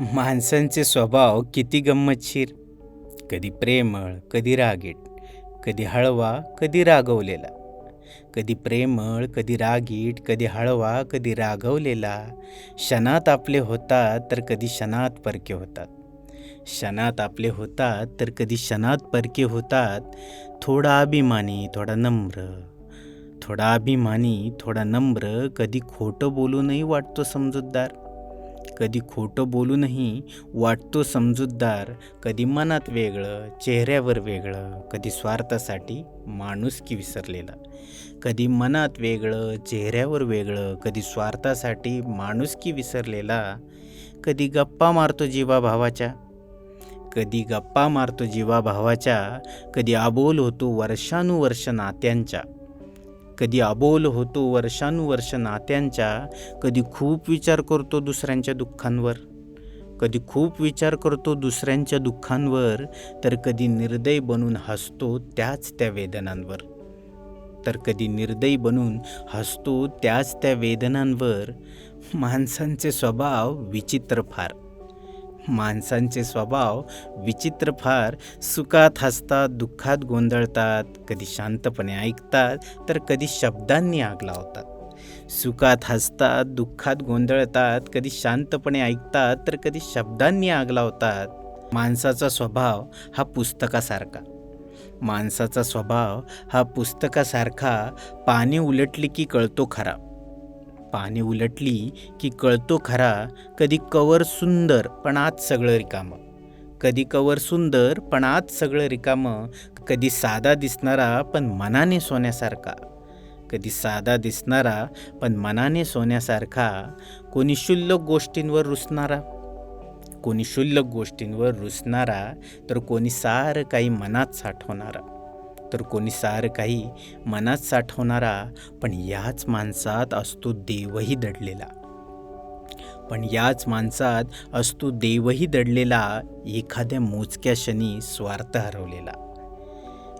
माणसांचे स्वभाव किती गंमतशीर. कधी प्रेमळ कधी रागीट कधी हळवा कधी रागवलेला. कधी प्रेमळ कधी रागीट कधी हळवा कधी रागवलेला. क्षणात आपले होतात तर कधी क्षणात परके होतात. क्षणात आपले होतात तर कधी क्षणात परके होतात. थोडा अभिमानी थोडा नम्र. थोडा अभिमानी थोडा नम्र कधी खोटं बोलूनही वाटतो समजूतदार. कधी खोटं बोलूनही वाटतो समजूतदार कधी मनात वेगळं चेहऱ्यावर वेगळं कधी स्वार्थासाठी माणुसकी विसरलेला. कधी मनात वेगळं चेहऱ्यावर वेगळं कधी स्वार्थासाठी माणुसकी विसरलेला. कधी गप्पा मारतो जीवा भावाच्या कधी गप्पा मारतो जीवा भावाच्या कधी आबोल होतो वर्षानुवर्ष नात्यांच्या. कधी अबोल होतो वर्षानुवर्ष नात्यांच्या कधी खूप विचार करतो दुसऱ्यांच्या दुःखांवर. कधी खूप विचार करतो दुसऱ्यांच्या दुःखांवर तर कधी निर्दय बनून हसतो त्याच त्या वेदनांवर. तर कधी निर्दयी बनून हसतो त्याच त्या वेदनांवर. माणसांचे स्वभाव विचित्र फार. माणसांचे स्वभाव विचित्र फार. सुखात हसतात दुःखात गोंधळतात कधी शांतपणे ऐकतात तर कधी शब्दांनी आग लावतात. सुखात हसतात दुःखात गोंधळतात कधी शांतपणे ऐकतात तर कधी शब्दांनी आग लावतात. माणसाचा स्वभाव हा पुस्तकासारखा. माणसाचा स्वभाव हा पुस्तकासारखा. पाने उलटली की कळतो खरा. पाने उलटली की कळतो खरा कधी कवर सुंदर पण आज सगळं रिकामं. कधी कवर सुंदर पण आज सगळं रिकामं. कधी साधा दिसणारा पण मनाने सोन्यासारखा. कधी साधा दिसणारा पण मनाने सोन्यासारखा. कोणी क्षुल्लक गोष्टींवर रुसणारा. कोणी क्षुल्लक गोष्टींवर रुसणारा तर कोणी सारं काही मनात साठवणारा. तर कोणी सारं काही मनात साठवणारा पण याच माणसात असतो देवही दडलेला. पण याच माणसात असतो देवही दडलेला एखाद्या मोजक्या क्षणी स्वार्थ हरवलेला.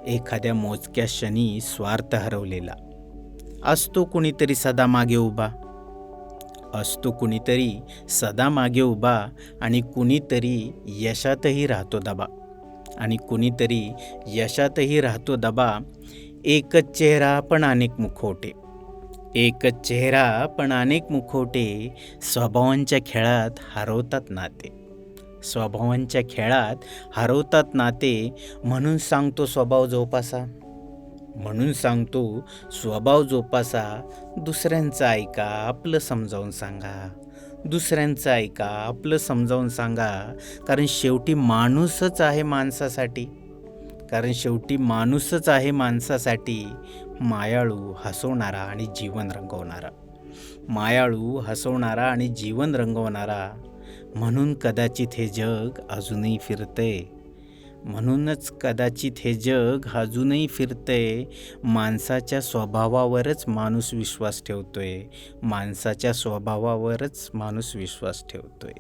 एखाद्या मोजक्या क्षणी स्वार्थ हरवलेला. असतो कुणीतरी सदा मागे उभा. असतो कुणीतरी सदा मागे उभा आणि कुणीतरी यशातही राहतो दबा. आणि कुणीतरी यशातही राहतो दबा एकच चेहरा पण अनेक मुखवटे. एकच चेहरा पण अनेक मुखवटे स्वभावांच्या खेळात हरवतात नाते. स्वभावांच्या खेळात हरवतात नाते म्हणून सांगतो स्वभाव जोपासा. म्हणून सांगतो स्वभाव जोपासा दुसऱ्यांचं ऐका आपलं समजावून सांगा. दुसऱ्यांचं ऐका आपलं समजावून सांगा. कारण शेवटी माणूसच आहे माणसासाठी. कारण शेवटी माणूसच आहे माणसासाठी. मायाळू हसवणारा आणि जीवन रंगवणारा. मायाळू हसवणारा आणि जीवन रंगवणारा. म्हणून कदाचित हे जग अजूनही फिरतंय म्हणूनच कदाचित हे जग अजूनही फिरतंय. माणसाच्या स्वभावावरच माणूस विश्वास ठेवतोय. माणसाच्या स्वभावावरच माणूस विश्वास ठेवतोय.